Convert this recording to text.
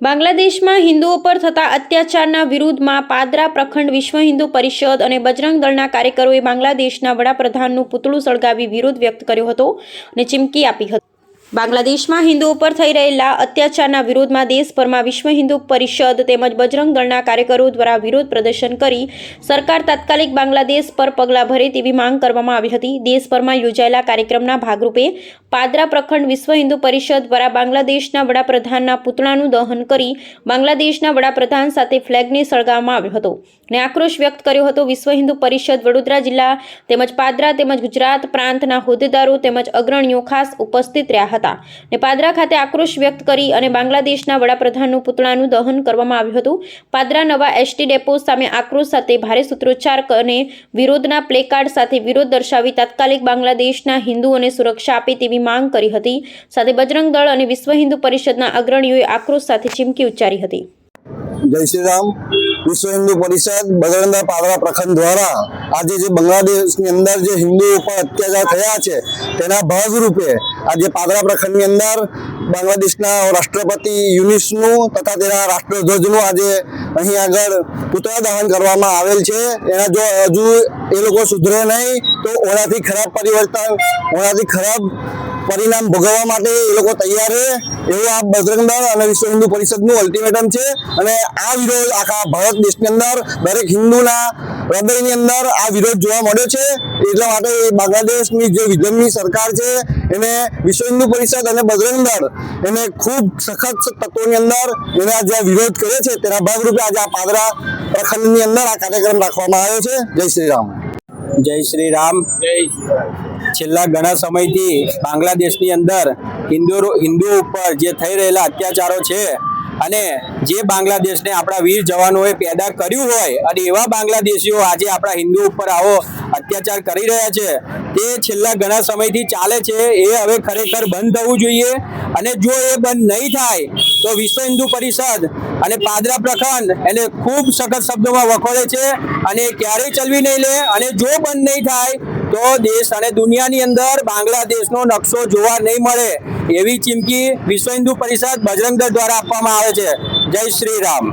બાંગ્લાદેશમાં હિન્દુઓ પર થતા અત્યાચારના વિરુદ્ધમાં પાદરા પ્રખંડ વિશ્વ હિન્દુ પરિષદ અને બજરંગ દળના કાર્યકરોએ બાંગ્લાદેશના વડાપ્રધાનનું પૂતળું સળગાવી વિરોધ વ્યક્ત કર્યો હતો અને ચીમકી આપી હતી. બાંગ્લાદેશમાં હિન્દુઓ પર થઈ રહેલા અત્યાચારના વિરોધમાં દેશભરમાં વિશ્વ હિન્દુ પરિષદ તેમજ બજરંગ દળના કાર્યકરો દ્વારા વિરોધ પ્રદર્શન કરી સરકાર તાત્કાલિક બાંગ્લાદેશ પર પગલાં ભરે તેવી માંગ કરવામાં આવી હતી. દેશભરમાં યોજાયેલા કાર્યક્રમના ભાગરૂપે પાદરા પ્રખંડ વિશ્વ હિન્દુ પરિષદ દ્વારા બાંગ્લાદેશના વડાપ્રધાનના પૂતળાનું દહન કરી બાંગ્લાદેશના વડાપ્રધાન સાથે ફ્લેગને સળગાવવામાં આવ્યો હતો અને આક્રોશ વ્યક્ત કર્યો હતો. વિશ્વ હિન્દુ પરિષદ વડોદરા જિલ્લા તેમજ પાદરા તેમજ ગુજરાત પ્રાંતના હોદ્દેદારો તેમજ અગ્રણીઓ ખાસ ઉપસ્થિત રહ્યા હતા. ને પાદરા ખાતે આક્રોશ વ્યક્ત કરી અને બાંગ્લાદેશના વડાપ્રધાનનું પુતળાનું દહન કરવામાં આવ્યું હતું. પાદરા નવા એસટી ડેપો સામે આક્રોશ સાથે ભારે સૂત્રોચ્ચાર અને વિરોધના પ્લેકાર્ડ સાથે વિરોધ દર્શાવી તાત્કાલિક બાંગ્લાદેશના હિન્દુઓને સુરક્ષા આપે તેવી માંગ કરી હતી. સાથે બજરંગ દળ અને વિશ્વ હિન્દુ પરિષદના અગ્રણીઓએ આક્રોશ સાથે ચીમકી ઉચ્ચારી હતી. જય શ્રી રામ. વિશ્વ હિન્દુ પરિષદ બગડંદા પાદરા પ્રખંડ દ્વારા આજે જે બાંગ્લાદેશની અંદર જે હિન્દુ ઉપર અત્યાચાર થયા છે, તેના ભાગરૂપે આજે પાદરા પ્રખંડની અંદર બાંગ્લાદેશના રાષ્ટ્રપતિ યુનિસનું તથા તેના રાષ્ટ્રધ્વજનું આજે અહીં આગળ પુતળા દહન કરવામાં આવેલ છે. એના જો હજુ એ લોકો સુધરે નહીં, તો ઓનાથી ખરાબ પરિવર્તન, ઓળાથી ખરાબ પરિણામ ભોગવવા માટે એ લોકો તૈયાર રહે એવું આ બજરંગ દળ અને વિશ્વ હિન્દુ પરિષદનું અલ્ટિમેટમ છે. અને આ વિરોધ આખા ભારત દેશની અંદર દરેક હિન્દુના હૃદયની અંદર આ વિરોધ જોવા મળ્યો છે. એટલા માટે એ બાંગ્લાદેશની જે વિધનની સરકાર છે એને વિશ્વ હિન્દુ પરિષદ અને બજરંગ દળ એને ખૂબ સખત તત્વોની અંદર એને આજે જે વિરોધ કરે છે તેના ભાગરૂપે આજે આ પાદરા પ્રખંડની અંદર આ કાર્યક્રમ રાખવામાં આવ્યો છે. જય શ્રી રામ. જય શ્રી રામ. છેલ્લા ઘણા સમયથી બાંગ્લાદેશની અંદર હિન્દુ હિન્દુઓ ઉપર જે થઈ રહેલા અત્યાચારો છે અને જે બાંગ્લાદેશને આપણા વીર જવાનોએ પેદા કર્યું હોય અને એવા બાંગ્લાદેશીઓ આજે આપણા હિન્દુ ઉપર આવો અત્યાચાર કરી રહ્યા છે, તે છેલ્લા ઘણા સમયથી ચાલે છે, એ હવે ખરેખર બંધ થવું જોઈએ અને જો એ બંધ નહીં થાય તો વિશ્વ હિન્દુ પરિષદ અને પાદરા પ્રખંડ એને ખૂબ સખત શબ્દોમાં વખોડે છે અને ક્યારેય ચલવી નહીં લે અને જો બંધ નહીં થાય તો દેશ અને દુનિયાની અંદર બાંગ્લાદેશનો નકશો જોવા નહીં મળે એવી ચીમકી વિશ્વ હિન્દુ પરિષદ બજરંગ દળ દ્વારા આપવામાં આવે છે. જય શ્રી રામ.